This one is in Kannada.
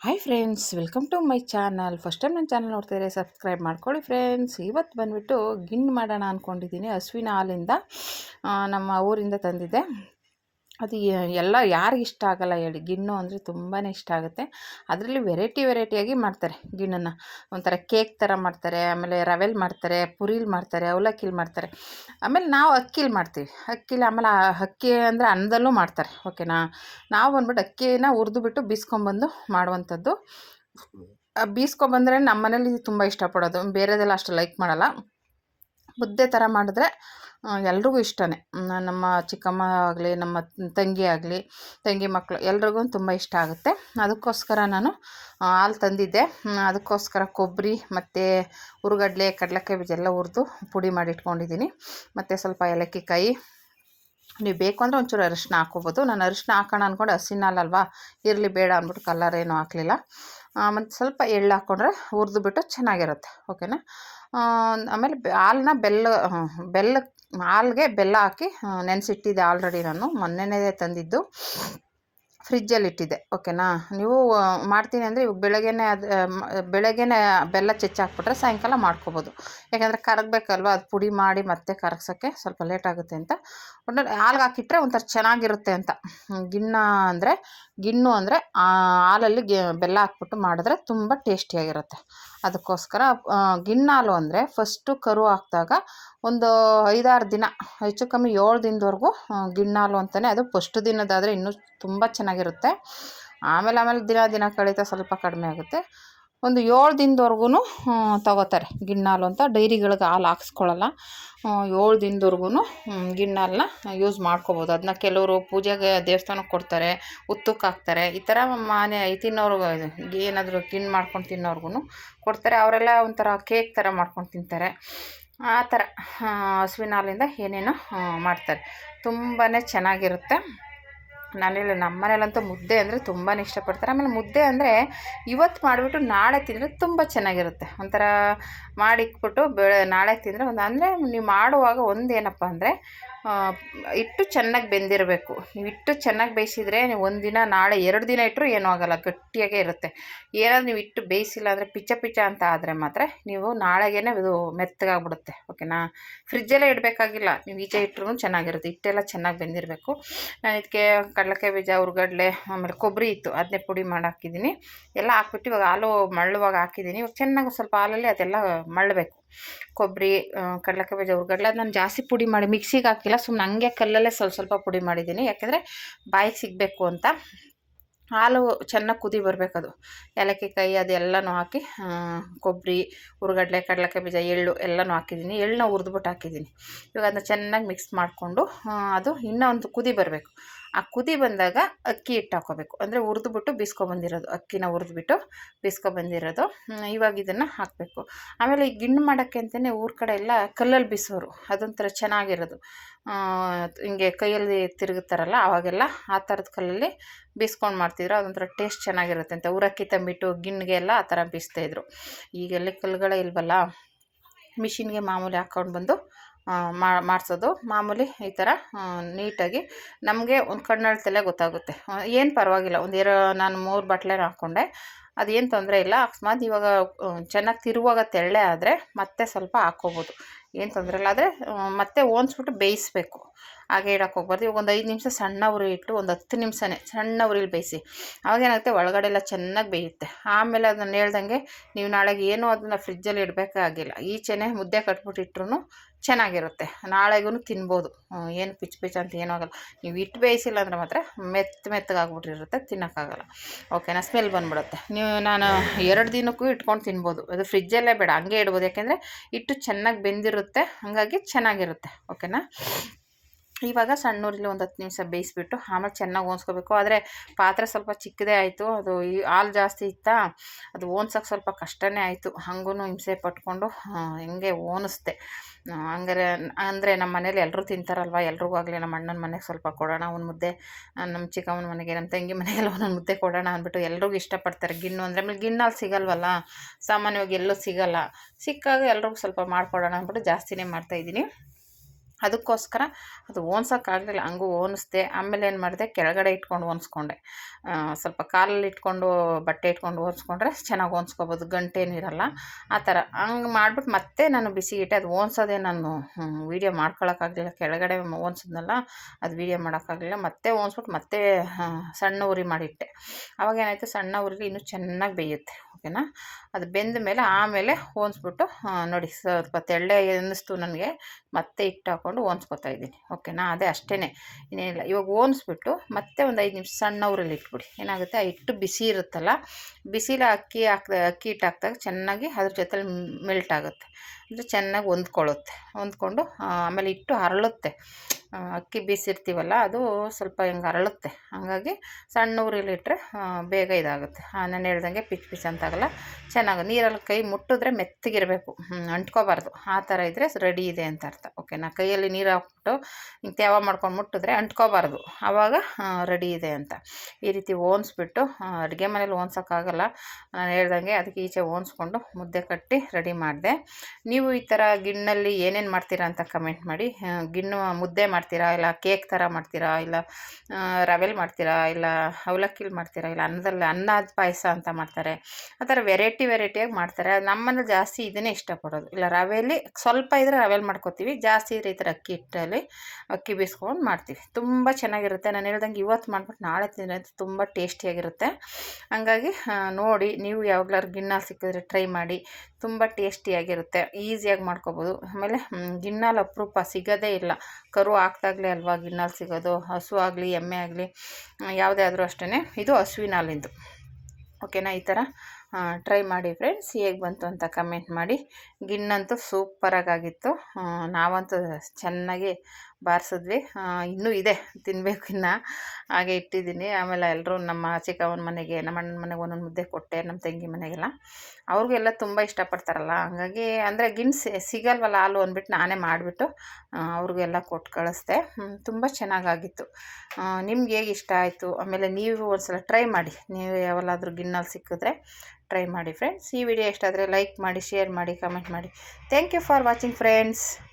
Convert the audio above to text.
Hi friends welcome to my channel first time ನನ್ನ ಚಾನಲ್ ನೋಡ್ತಿದ್ರೆ ಸಬ್ಸ್ಕ್ರೈಬ್ ಮಾಡ್ಕೊಳ್ಳಿ ಫ್ರೆಂಡ್ಸ್ ಇವತ್ತು ಬಂದುಬಿಟ್ಟು ಗಿನ್ ಮಾಡೋಣ ಅಂದ್ಕೊಂಡಿದ್ದೀನಿ ಹಸುವಿನ ಹಾಲಿಂದ ನಮ್ಮ ಊರಿಂದ ತಂದಿದ್ದೆ. ಅದು ಎಲ್ಲ ಯಾರಿಗೆ ಇಷ್ಟ ಆಗಲ್ಲ ಹೇಳಿ. ಗಿಣ್ಣು ಅಂದರೆ ತುಂಬಾ ಇಷ್ಟ ಆಗುತ್ತೆ. ಅದರಲ್ಲಿ ವೆರೈಟಿ ವೆರೈಟಿಯಾಗಿ ಮಾಡ್ತಾರೆ ಗಿಣ್ಣನ್ನು. ಒಂಥರ ಕೇಕ್ ಥರ ಮಾಡ್ತಾರೆ, ಆಮೇಲೆ ರವೆಲ್ ಮಾಡ್ತಾರೆ, ಪುರಿಲ್ ಮಾಡ್ತಾರೆ, ಅವಲಕ್ಕಿಲಿ ಮಾಡ್ತಾರೆ. ಆಮೇಲೆ ನಾವು ಅಕ್ಕಿಲಿ ಮಾಡ್ತೀವಿ. ಅಕ್ಕಿಲಿ ಆಮೇಲೆ ಅಕ್ಕಿ ಅಂದರೆ ಅನ್ನದಲ್ಲೂ ಮಾಡ್ತಾರೆ, ಓಕೆನಾ? ನಾವು ಬಂದ್ಬಿಟ್ಟು ಅಕ್ಕಿನ ಹುರಿದುಬಿಟ್ಟು ಬೀಸ್ಕೊಂಬಂದು ಮಾಡುವಂಥದ್ದು. ಬೀಸ್ಕೊಂಬಂದ್ರೆ ನಮ್ಮ ಮನೇಲಿ ತುಂಬ ಇಷ್ಟಪಡೋದು. ಬೇರೆದೆಲ್ಲ ಅಷ್ಟು ಲೈಕ್ ಮಾಡಲ್ಲ. ಮುದ್ದೆ ಥರ ಮಾಡಿದ್ರೆ ಎಲ್ರಿಗೂ ಇಷ್ಟನೇ. ನಮ್ಮ ಚಿಕ್ಕಮ್ಮ ಆಗಲಿ, ನಮ್ಮ ತಂಗಿ ಆಗಲಿ, ತಂಗಿ ಮಕ್ಕಳು ಎಲ್ರಿಗೂ ತುಂಬ ಇಷ್ಟ ಆಗುತ್ತೆ. ಅದಕ್ಕೋಸ್ಕರ ನಾನು ಹಾಲು ತಂದಿದ್ದೆ. ಅದಕ್ಕೋಸ್ಕರ ಕೊಬ್ಬರಿ ಮತ್ತು ಹುರುಗಡ್ಲೆ ಕಡಲೆಕಾಯಿ ಬೀಜ ಎಲ್ಲ ಹುರಿದು ಪುಡಿ ಮಾಡಿ ಇಟ್ಕೊಂಡಿದ್ದೀನಿ. ಮತ್ತು ಸ್ವಲ್ಪ ಏಲಕ್ಕಿ ಕಾಯಿ ನೀವು ಬೇಕು ಅಂದರೆ ಒಂಚೂರು ಅರಿಶಿನ ಹಾಕೋಬೋದು ನಾನು ಅರಿಶಿನ ಹಾಕೋಣ ಅಂದ್ಕೊಂಡು ಹಸಿನ ಹಾಲಲ್ವಾ ಇರಲಿ ಬೇಡ ಅಂದ್ಬಿಟ್ಟು ಕಲರ್ ಏನೂ ಹಾಕಲಿಲ್ಲ. ಮತ್ತು ಸ್ವಲ್ಪ ಎಳ್ಳು ಹಾಕ್ಕೊಂಡ್ರೆ ಹುರಿದು ಬಿಟ್ಟು ಚೆನ್ನಾಗಿರುತ್ತೆ. ಓಕೆನಾ ಆಮೇಲೆ ಹಾಲನ್ನ ಬೆಲ್ಲ ಬೆಲ್ಲ, ಹಾಲ್ಗೆ ಬೆಲ್ಲ ಹಾಕಿ ನೆನೆಸಿಟ್ಟಿದ್ದೆ ಆಲ್ರೆಡಿ ನಾನು. ಮೊನ್ನೆನೇ ತಂದಿದ್ದು. ಫ್ರಿಜ್ಜಲ್ಲಿ ಇಟ್ಟಿದ್ದೆ. ಓಕೆನಾ ನೀವು ಮಾಡ್ತೀನಿ ಅಂದರೆ ಇವಾಗ ಬೆಳಗ್ಗೆನೇ ಅದು ಬೆಳಗ್ಗೆನೇ ಬೆಲ್ಲ ಚೆಚ್ಚಾಕ್ಬಿಟ್ರೆ ಸಾಯಂಕಾಲ ಮಾಡ್ಕೋಬೋದು. ಯಾಕಂದರೆ ಕರಗಬೇಕಲ್ವ ಅದು ಪುಡಿ ಮಾಡಿ ಮತ್ತೆ ಕರಗ್ಸೋಕ್ಕೆ ಸ್ವಲ್ಪ ಲೇಟಾಗುತ್ತೆ ಅಂತ. ಒಟ್ನಲ್ಲಿ ಹಾಲ್ಗೆ ಹಾಕಿಟ್ರೆ ಒಂಥರ ಚೆನ್ನಾಗಿರುತ್ತೆ ಅಂತ. ಗಿಣ್ಣ ಅಂದರೆ, ಗಿಣ್ಣು ಅಂದರೆ ಹಾಲಲ್ಲಿ ಬೆಲ್ಲ ಹಾಕ್ಬಿಟ್ಟು ಮಾಡಿದ್ರೆ ತುಂಬ ಟೇಸ್ಟಿಯಾಗಿರುತ್ತೆ ಅದಕ್ಕೋಸ್ಕರ ಗಿಣ್ಣಾಲು ಅಂದರೆ ಫಸ್ಟು ಕರು ಹಾಕಿದಾಗ ಒಂದು ಐದಾರು ದಿನ, ಹೆಚ್ಚು ಕಮ್ಮಿ ಏಳು ದಿನದವರೆಗೂ ಗಿಣ್ಣಾಲು ಅಂತಲೇ ಅದು ಫಸ್ಟ್ ದಿನದಾದರೆ ಇನ್ನೂ ತುಂಬ ಚೆನ್ನಾಗಿರುತ್ತೆ. ಆಮೇಲೆ ಆಮೇಲೆ ದಿನ ದಿನ ಕಳೀತಾ ಸ್ವಲ್ಪ ಕಡಿಮೆ ಆಗುತ್ತೆ. ಒಂದು ಏಳು ದಿನದವರೆಗೂ ತಗೋತಾರೆ ಗಿಣ್ಣಾಲು ಅಂತ. ಡೈರಿಗಳಿಗೆ ಹಾಲು ಹಾಕ್ಸ್ಕೊಳ್ಳಲ್ಲ ಏಳು ದಿನದವರೆಗೂ ಗಿಣ್ಣಾಲನ್ನ ಯೂಸ್ ಮಾಡ್ಕೋಬೋದು. ಅದನ್ನ ಕೆಲವರು ಪೂಜೆಗೆ ದೇವಸ್ಥಾನಕ್ಕೆ ಕೊಡ್ತಾರೆ ಉತ್ತಕ್ಕೆ ಹಾಕ್ತಾರೆ. ಈ ಥರ ಮನೆ ತಿನ್ನೋರು, ಏನಾದರೂ ಗಿಣ್ಣು ಮಾಡ್ಕೊಂಡು ತಿನ್ನೋರ್ಗು ಕೊಡ್ತಾರೆ. ಅವರೆಲ್ಲ ಒಂಥರ ಕೇಕ್ ಥರ ಮಾಡ್ಕೊಂಡು ತಿಂತಾರೆ. ಆ ಥರ ಹಸುವಿನ ಹಾಲಿಂದ ಏನೇನೋ ಮಾಡ್ತಾರೆ. ತುಂಬಾ ಚೆನ್ನಾಗಿರುತ್ತೆ. ನಾನಿಲ್ಲ ನಮ್ಮ ಮನೇಲಂತೂ ಮುದ್ದೆ ಅಂದರೆ ತುಂಬಾ ಇಷ್ಟಪಡ್ತಾರೆ. ಆಮೇಲೆ ಮುದ್ದೆ ಅಂದರೆ ಇವತ್ತು ಮಾಡಿಬಿಟ್ಟು ನಾಳೆ ತಿಂದರೆ ತುಂಬ ಚೆನ್ನಾಗಿರುತ್ತೆ. ಒಂಥರ ಮಾಡಿಟ್ಬಿಟ್ಟು ಬೆಳೆ ನಾಳೆ ತಿಂದರೆ ಒಂದು ಅಂದರೆ ನೀವು ಮಾಡುವಾಗ ಒಂದೇನಪ್ಪ ಅಂದರೆ ಹಿಟ್ಟು ಚೆನ್ನಾಗಿ ಬೆಂದಿರಬೇಕು. ನೀವು ಹಿಟ್ಟು ಚೆನ್ನಾಗಿ ಬೇಯಿಸಿದರೆ ನೀವು ಒಂದಿನ ನಾಳೆ ಎರಡು ದಿನ ಇಟ್ಟರು ಏನೂ ಆಗೋಲ್ಲ, ಗಟ್ಟಿಯಾಗೇ ಇರುತ್ತೆ. ಏನಾದ್ರು ನೀವು ಹಿಟ್ಟು ಬೇಯಿಸಿಲ್ಲ ಅಂದರೆ ಪಿಚ್ಚ ಪಿಚ್ಚ ಅಂತ ಆದರೆ ಮಾತ್ರ ನೀವು ನಾಳೆಗೇ ಇದು ಮೆತ್ತಗಾಗ್ಬಿಡುತ್ತೆ. ಓಕೆನಾ? ಫ್ರಿಜ್ಜಲ್ಲೇ ಇಡಬೇಕಾಗಿಲ್ಲ. ನೀವು ಈಚೆ ಇಟ್ಟರು ಚೆನ್ನಾಗಿರುತ್ತೆ. ಹಿಟ್ಟೆಲ್ಲ ಚೆನ್ನಾಗಿ ಬೆಂದಿರಬೇಕು. ನಾನು ಇದಕ್ಕೆ ಕಡಲೆಕಾಯಿ ಬೀಜ, ಹುರ್ಗಡ್ಲೆ, ಆಮೇಲೆ ಕೊಬ್ಬರಿ ಇತ್ತು. ಅದನ್ನೇ ಪುಡಿ ಮಾಡಿ ಹಾಕಿದ್ದೀನಿ ಎಲ್ಲ ಹಾಕ್ಬಿಟ್ಟು ಇವಾಗ ಹಾಲು ಮಳ್ಳುವಾಗ ಹಾಕಿದ್ದೀನಿ. ಇವಾಗ ಚೆನ್ನಾಗಿ ಸ್ವಲ್ಪ ಹಾಲಲ್ಲಿ ಅದೆಲ್ಲ ಮಳ್ಳಬೇಕು. ಕೊಬ್ಬರಿ ಕಡಲೆಕಾಯಿ ಬೀಜ ಹುರ್ಗಡ್ಲೆ ಅದು ನಾನು ಜಾಸ್ತಿ ಪುಡಿ ಮಾಡಿ ಮಿಕ್ಸಿಗೆ ಹಾಕಿಲ್ಲ ಸುಮ್ಮನೆ ಹಂಗೆ ಕಲ್ಲಲ್ಲೇ ಸ್ವಲ್ಪ ಸ್ವಲ್ಪ ಪುಡಿ ಮಾಡಿದ್ದೀನಿ. ಯಾಕೆಂದರೆ ಬಾಯಿಗೆ ಸಿಗಬೇಕು ಅಂತ. ಹಾಲು ಚೆನ್ನಾಗಿ ಕುದಿ ಬರಬೇಕದು. ಏಲಕ್ಕಿ ಕೈ ಅದೆಲ್ಲನೂ ಹಾಕಿ ಕೊಬ್ಬರಿ, ಹುರ್ಗಡ್ಲೆ, ಕಡಲೆಕಾಯಿ ಬೀಜ, ಎಳ್ಳು ಎಲ್ಲನೂ ಹಾಕಿದ್ದೀನಿ. ಎಳ್ಳನ್ನ ಹುರಿದ್ಬಿಟ್ಟು ಹಾಕಿದ್ದೀನಿ. ಇವಾಗ ಅದನ್ನ ಚೆನ್ನಾಗಿ ಮಿಕ್ಸ್ ಮಾಡಿಕೊಂಡು ಅದು ಇನ್ನೂ ಒಂದು ಕುದಿ ಬರಬೇಕು. ಆ ಕುದಿ ಬಂದಾಗ ಅಕ್ಕಿ ಹಿಟ್ಟು ಹಾಕೋಬೇಕು. ಅಂದರೆ ಹುರಿದ್ಬಿಟ್ಟು ಬಿಸ್ಕೊಬಂದಿರೋದು, ಅಕ್ಕಿನ ಹುರಿದ್ಬಿಟ್ಟು ಬಿಸ್ಕೊಬಂದಿರೋದು. ಇವಾಗ ಇದನ್ನು ಹಾಕಬೇಕು. ಆಮೇಲೆ ಈ ಗಿಣ್ಣು ಮಾಡೋಕ್ಕೆ ಅಂತಲೇ ಊರ ಕಡೆ ಎಲ್ಲ ಕಲ್ಲಲ್ಲಿ ಬಿಸೋರು, ಅದೊಂಥರ ಚೆನ್ನಾಗಿರೋದು. ಹಿಂಗೆ ಕೈಯಲ್ಲಿ ತಿರುಗುತ್ತಾರಲ್ಲ ಆವಾಗೆಲ್ಲ ಆ ಥರದ ಕಲ್ಲಲ್ಲಿ ಬೀಸ್ಕೊಂಡು ಮಾಡ್ತಿದ್ರು. ಅದೊಂಥರ ಟೇಸ್ಟ್ ಚೆನ್ನಾಗಿರುತ್ತೆ ಅಂತ ಊರಕ್ಕಿ ತಂಬಿಟ್ಟು ಗಿಣ್ಣಿಗೆ ಎಲ್ಲ ಆ ಥರ ಬೀಸ್ತಾಯಿದ್ರು ಈಗೆಲ್ಲ ಕಲ್ಲುಗಳೇ ಇಲ್ವಲ್ಲ, ಮಿಷಿನ್ಗೆ ಮಾಮೂಲಿ ಹಾಕ್ಕೊಂಡು ಬಂದು ಮಾಡಿಸೋದು. ಮಾಮೂಲಿ ಈ ಥರ ನೀಟಾಗಿ. ನಮಗೆ ಒಂದು ಕಣ್ಣಳ್ತಲ್ಲೇ ಗೊತ್ತಾಗುತ್ತೆ. ಏನು ಪರವಾಗಿಲ್ಲ. ಒಂದು ಎರ ನಾನು ಮೂರು ಬಟ್ಲೆನ ಹಾಕ್ಕೊಂಡೆ ಅದೇನು ತೊಂದರೆ ಇಲ್ಲ. ಅಕಸ್ಮಾತ್ ಇವಾಗ ಚೆನ್ನಾಗಿ ತಿರುವಾಗ ತೆಳ್ಳೆ ಆದರೆ ಮತ್ತೆ ಸ್ವಲ್ಪ ಹಾಕ್ಕೋಬೋದು ಏನು ತೊಂದರೆ ಇಲ್ಲ. ಆದರೆ ಮತ್ತೆ ಓನ್ಸ್ಬಿಟ್ಟು ಬೇಯಿಸ್ಬೇಕು. ಹಾಗೆ ಇಡಕ್ಕೆ ಹೋಗ್ಬಾರ್ದು. ಇವಾಗ ಒಂದು ಐದು ನಿಮಿಷ ಸಣ್ಣ ಉರಿ ಇಟ್ಟು ಒಂದು ಹತ್ತು ನಿಮಿಷನೇ ಸಣ್ಣ ಉರಿಲಿ ಬೇಯಿಸಿ. ಅವಾಗೇನಾಗುತ್ತೆ ಒಳಗಡೆ ಎಲ್ಲ ಚೆನ್ನಾಗಿ ಬೇಯುತ್ತೆ. ಆಮೇಲೆ ಅದನ್ನು ಹೇಳ್ದಂಗೆ, ನೀವು ನಾಳೆಗೆ ಏನೂ ಅದನ್ನು ಫ್ರಿಜ್ಜಲ್ಲಿ ಇಡಬೇಕಾಗಿಲ್ಲ. ಈಚೆನೆ ಮುದ್ದೆ ಕಟ್ಬಿಟ್ಟು ಚೆನ್ನಾಗಿರುತ್ತೆ. ನಾಳೆಗೂ ತಿನ್ಬೋದು. ಏನು ಪಿಚ್ ಪಿಚ್ ಅಂತ ಏನೂ ಆಗಲ್ಲ. ನೀವು ಇಟ್ಟು ಬೇಯಿಸಿಲ್ಲ ಅಂದರೆ ಮಾತ್ರ ಮೆತ್ತ ಮೆತ್ತಗಾಗ್ಬಿಟ್ಟಿರುತ್ತೆ ತಿನ್ನೋಕ್ಕಾಗಲ್ಲ ಓಕೆನಾ ಸ್ಮೆಲ್ ಬಂದ್ಬಿಡುತ್ತೆ. ನೀವು ನಾನು ಎರಡು ದಿನಕ್ಕೂ ಇಟ್ಕೊಂಡು ತಿನ್ಬೋದು. ಅದು ಫ್ರಿಜ್ಜಲ್ಲೇ ಬೇಡ, ಹಂಗೆ ಇಡ್ಬೋದು. ಯಾಕೆಂದರೆ ಹಿಟ್ಟು ಚೆನ್ನಾಗಿ ಬೆಂದಿರುತ್ತೆ, ಹಾಗಾಗಿ ಚೆನ್ನಾಗಿರುತ್ತೆ. ಓಕೆನಾ ಇವಾಗ ಸಣ್ಣ ಉರಿಲಿ ಒಂದು ಹತ್ತು ನಿಮಿಷ ಬೇಯಿಸ್ಬಿಟ್ಟು ಆಮೇಲೆ ಚೆನ್ನಾಗಿ ಓನ್ಸ್ಕೋಬೇಕು. ಆದರೆ ಪಾತ್ರೆ ಸ್ವಲ್ಪ ಚಿಕ್ಕದೇ ಆಯಿತು, ಅದು ಈ ಹಾಲು ಜಾಸ್ತಿ ಇತ್ತಾ, ಅದು ಓನ್ಸೋಕ್ಕೆ ಸ್ವಲ್ಪ ಕಷ್ಟನೇ ಆಯಿತು. ಹಂಗೂ ಹಿಂಸೆ ಪಟ್ಕೊಂಡು ಹೆಂಗೆ ಓನಿಸ್ದೆ. ಹಂಗಾರೆ, ಅಂದರೆ ನಮ್ಮ ಮನೇಲಿ ಎಲ್ಲರೂ ತಿಂತಾರಲ್ವ, ಎಲ್ರಿಗೂ ಆಗಲಿ ನಮ್ಮ ಅಣ್ಣನ ಮನೆಗೆ ಸ್ವಲ್ಪ ಕೊಡೋಣ ಒಂದು ಮುದ್ದೆ ನಮ್ಮ ಚಿಕ್ಕಮ್ಮನ ಮನೆಗೆ ನಮ್ಮ ತಂಗಿ ಮನೆಗೆಲ್ಲ ಒಂದೊಂದು ಮುದ್ದೆ ಕೊಡೋಣ ಅಂದ್ಬಿಟ್ಟು ಎಲ್ರಿಗೂ ಇಷ್ಟಪಡ್ತಾರೆ. ಗಿಣ್ಣು ಅಂದರೆ ಆಮೇಲೆ ಗಿಣ್ಣಲ್ಲಿ ಸಿಗಲ್ವಲ್ಲ, ಸಾಮಾನ್ಯವಾಗಿ ಎಲ್ಲೂ ಸಿಗಲ್ಲ. ಸಿಕ್ಕಾಗ ಎಲ್ರಿಗೂ ಸ್ವಲ್ಪ ಮಾಡಿಕೊಡೋಣ ಅಂದ್ಬಿಟ್ಟು ಜಾಸ್ತಿನೇ ಮಾಡ್ತಾಯಿದ್ದೀನಿ ಅದಕ್ಕೋಸ್ಕರ ಅದು ಓನ್ಸೋಕ್ಕಾಗಲಿಲ್ಲ ಹಂಗೂ ಓನಿಸ್ದೆ ಆಮೇಲೆ ಏನು ಮಾಡಿದೆ, ಕೆಳಗಡೆ ಇಟ್ಕೊಂಡು ಓನ್ಸ್ಕೊಂಡೆ ಸ್ವಲ್ಪ ಕಾಲಲ್ಲಿ ಇಟ್ಕೊಂಡು ಬಟ್ಟೆ ಇಟ್ಕೊಂಡು ಓನ್ಸ್ಕೊಂಡ್ರೆ ಚೆನ್ನಾಗಿ ಓನ್ಸ್ಕೊಬೋದು ಗಂಟೇನಿರಲ್ಲ ಆ ಥರ. ಹಂಗೆ ಮಾಡಿಬಿಟ್ಟು ಮತ್ತೆ ನಾನು ಬಿಸಿ ಇಟ್ಟೆ. ಅದು ಓನ್ಸೋದೇ ನಾನು ವೀಡಿಯೋ ಮಾಡ್ಕೊಳಕ್ಕಾಗಲಿಲ್ಲ. ಕೆಳಗಡೆ ಓನ್ಸಿದ್ನಲ್ಲ ಅದು ವೀಡಿಯೋ ಮಾಡೋಕ್ಕಾಗಲಿಲ್ಲ. ಮತ್ತೆ ಓನ್ಸ್ಬಿಟ್ಟು ಮತ್ತೆ ಸಣ್ಣ ಉರಿ ಮಾಡಿಟ್ಟೆ. ಅವಾಗ ಏನಾಯಿತು, ಸಣ್ಣ ಉರಿಗೆ ಇನ್ನೂ ಚೆನ್ನಾಗಿ ಬೇಯುತ್ತೆ, ಓಕೆನಾ? ಅದು ಬೆಂದ ಮೇಲೆ ಆಮೇಲೆ ಓನ್ಸ್ಬಿಟ್ಟು ನೋಡಿ ಸ್ವಲ್ಪ ತೆಳ್ಳೆ ಅನ್ನಿಸ್ತು ನನಗೆ. ಮತ್ತೆ ಹಿಟ್ಟು ಹಾಕ್ಕೊಂಡು ಓನ್ಸ್ಕೊತಾ ಇದ್ದೀನಿ. ಓಕೆನಾ ಅದೇ ಅಷ್ಟೇ ಇನ್ನೇನಿಲ್ಲ ಇವಾಗ ಓನ್ಸ್ಬಿಟ್ಟು ಮತ್ತೆ ಒಂದು ಐದು ನಿಮಿಷ ಸಣ್ಣ ಊರಲ್ಲಿ ಇಟ್ಬಿಡಿ. ಏನಾಗುತ್ತೆ ಆ ಹಿಟ್ಟು ಬಿಸಿ ಇರುತ್ತಲ್ಲ ಬಿಸಿಲ ಅಕ್ಕಿ ಹಾಕ್ದ ಅಕ್ಕಿ ಹಿಟ್ಟು ಹಾಕ್ದಾಗ ಚೆನ್ನಾಗಿ ಅದ್ರ ಜೊತೆಲಿ ಮೆಲ್ಟ್ ಆಗುತ್ತೆ. ಅಂದರೆ ಚೆನ್ನಾಗಿ ಹೊಂದ್ಕೊಳ್ಳುತ್ತೆ. ಹೊಂದ್ಕೊಂಡು ಆಮೇಲೆ ಹಿಟ್ಟು ಹರಳುತ್ತೆ. ಆ, ಅಕ್ಕಿ ಬೀಸಿರ್ತೀವಲ್ಲ, ಅದು ಸ್ವಲ್ಪ ಹಿಂಗೆ ಅರಳುತ್ತೆ. ಹಾಗಾಗಿ ಸಣ್ಣ ಊರಲ್ಲಿ ಇಟ್ಟರೆ ಬೇಗ ಇದಾಗುತ್ತೆ. ನಾನು ಹೇಳ್ದಂಗೆ ಪಿಚ್ ಪಿಚ್ ಅಂತಾಗಲ್ಲ ಚೆನ್ನಾಗಿ ನೀರಲ್ಲಿ ಕೈ ಮುಟ್ಟಿದ್ರೆ ಮೆತ್ತಗಿರಬೇಕು. ಅಂಟ್ಕೋಬಾರ್ದು. ಆ ಥರ ಇದ್ದರೆ ರೆಡಿ ಇದೆ ಅಂತ ಅರ್ಥ. ಓಕೆ ನಾ ಕೈಯಲ್ಲಿ ನೀರು ಹಾಕ್ಬಿಟ್ಟು ಹಿಂಗೆ ತೇವ ಮಾಡ್ಕೊಂಡು ಮುಟ್ಟಿದ್ರೆ ಅಂಟ್ಕೋಬಾರ್ದು. ಆವಾಗ ರೆಡಿ ಇದೆ ಅಂತ. ಈ ರೀತಿ ಓನ್ಸ್ಬಿಟ್ಟು ಅಡುಗೆ ಮನೇಲಿ ಓನ್ಸೋಕ್ಕಾಗಲ್ಲ. ನಾನು ಹೇಳ್ದಂಗೆ ಅದಕ್ಕೆ ಈಚೆ ಓನ್ಸ್ಕೊಂಡು ಮುದ್ದೆ ಕಟ್ಟಿ ರೆಡಿ ಮಾಡಿದೆ. ನೀವು ಈ ಥರ ಗಿಣ್ಣಲ್ಲಿ ಏನೇನು ಮಾಡ್ತೀರಾ ಅಂತ ಕಮೆಂಟ್ ಮಾಡಿ ಗಿಣ್ಣು ಮುದ್ದೆ ಮಾಡ್ತೀರಾ ಇಲ್ಲ ಕೇಕ್ ಥರ ಮಾಡ್ತೀರಾ ಇಲ್ಲ ರವೆಲ್ ಮಾಡ್ತೀರಾ ಇಲ್ಲ ಅವಲಕ್ಕಿಲಿ ಮಾಡ್ತೀರಾ ಇಲ್ಲ ಅನ್ನದಲ್ಲಿ ಅನ್ನದ ಪಾಯಸ ಅಂತ ಮಾಡ್ತಾರೆ. ಆ ಥರ ವೆರೈಟಿ ವೆರೈಟಿಯಾಗಿ ಮಾಡ್ತಾರೆ. ನಮ್ಮನ್ನು ಜಾಸ್ತಿ ಇದನ್ನೇ ಇಷ್ಟಪಡೋದು. ಇಲ್ಲ ರವೆಯಲ್ಲಿ ಸ್ವಲ್ಪ ಇದ್ದರೆ ರವೆಲ್ ಮಾಡ್ಕೊತೀವಿ, ಜಾಸ್ತಿ ಇದ್ರೆ ಅಕ್ಕಿ ಹಿಟ್ಟಲ್ಲಿ ಅಕ್ಕಿ ಬೀಸ್ಕೊಂಡು ಮಾಡ್ತೀವಿ. ತುಂಬ ಚೆನ್ನಾಗಿರುತ್ತೆ. ನಾನು ಹೇಳ್ದಂಗೆ ಇವತ್ತು ಮಾಡ್ಬಿಟ್ಟು ನಾಳೆ ತಿಂದರೆ ತುಂಬ ಟೇಸ್ಟಿಯಾಗಿರುತ್ತೆ. ಹಂಗಾಗಿ ನೋಡಿ ನೀವು ಯಾವಾಗ್ಲಾದ್ರು ಗಿಣ್ಣಲ್ಲಿ ಸಿಕ್ಕಿದ್ರೆ ಟ್ರೈ ಮಾಡಿ. ತುಂಬ ಟೇಸ್ಟಿಯಾಗಿರುತ್ತೆ ಈಸಿಯಾಗಿ ಮಾಡ್ಕೊಬೋದು. ಆಮೇಲೆ ಮ್, ಗಿಣ್ಣಲ್ಲಿ ಅಪರೂಪ ಸಿಗೋದೇ ಇಲ್ಲ. ಕರು ಹಾಕ್ದಾಗಲೇ ಅಲ್ವಾ ಗಿಣ್ಣಲ್ಲಿ ಸಿಗೋದು? ಹಸು ಆಗಲಿ ಎಮ್ಮೆ ಆಗಲಿ ಯಾವುದೇ ಆದರೂ ಅಷ್ಟೇ ಇದು ಹಸುವಿನ ಹಾಲಿಂದು ಓಕೆನಾ? ಈ ಥರ ಟ್ರೈ ಮಾಡಿ ಫ್ರೆಂಡ್ಸ್. ಹೇಗೆ ಬಂತು ಅಂತ ಕಮೆಂಟ್ ಮಾಡಿ. ಗಿಣ್ಣಂತೂ ಸೂಪರಾಗಿತ್ತು ನಾವಂತೂ ಚೆನ್ನಾಗಿ ಬಾರಿಸಿದ್ವಿ. ಇನ್ನೂ ಇದೆ ತಿನ್ನಬೇಕು ಇನ್ನು. ಹಾಗೆ ಇಟ್ಟಿದ್ದೀನಿ. ಆಮೇಲೆ ಎಲ್ಲರೂ ನಮ್ಮ ಚಿಕ್ಕವನ ಮನೆಗೆ, ನಮ್ಮ ಅಣ್ಣನ ಮನೆಗೆ ಒಂದೊಂದು ಮುದ್ದೆ ಕೊಟ್ಟೆ, ನಮ್ಮ ತಂಗಿ ಮನೆಗೆಲ್ಲ. ಅವ್ರಿಗೆಲ್ಲ ತುಂಬ ಇಷ್ಟಪಡ್ತಾರಲ್ಲ. ಹಾಗಾಗಿ ಅಂದರೆ ಗಿನ್ಸ್ ಸಿಗಲ್ವಲ್ಲ ಹಾಲು ಅಂದ್ಬಿಟ್ಟು ನಾನೇ ಮಾಡಿಬಿಟ್ಟು ಅವ್ರಿಗೆಲ್ಲ ಕೊಟ್ಟು ಕಳಿಸ್ದೆ. ತುಂಬ ಚೆನ್ನಾಗಾಗಿತ್ತು. ನಿಮ್ಗೆ ಹೇಗೆ ಇಷ್ಟ ಆಯಿತು? ಆಮೇಲೆ ನೀವು ಒಂದ್ಸಲ ಟ್ರೈ ಮಾಡಿ. ನೀವು ಯಾವಲ್ಲಾದರೂ ಗಿನ್ನಲ್ಲಿ ಸಿಕ್ಕಿದ್ರೆ ಟ್ರೈ ಮಾಡಿ ಫ್ರೆಂಡ್ಸ್. ಈ ವಿಡಿಯೋ ಇಷ್ಟ ಲೈಕ್ ಮಾಡಿ, ಶೇರ್ ಮಾಡಿ, ಕಮೆಂಟ್ ಮಾಡಿ. Thank you for watching friends.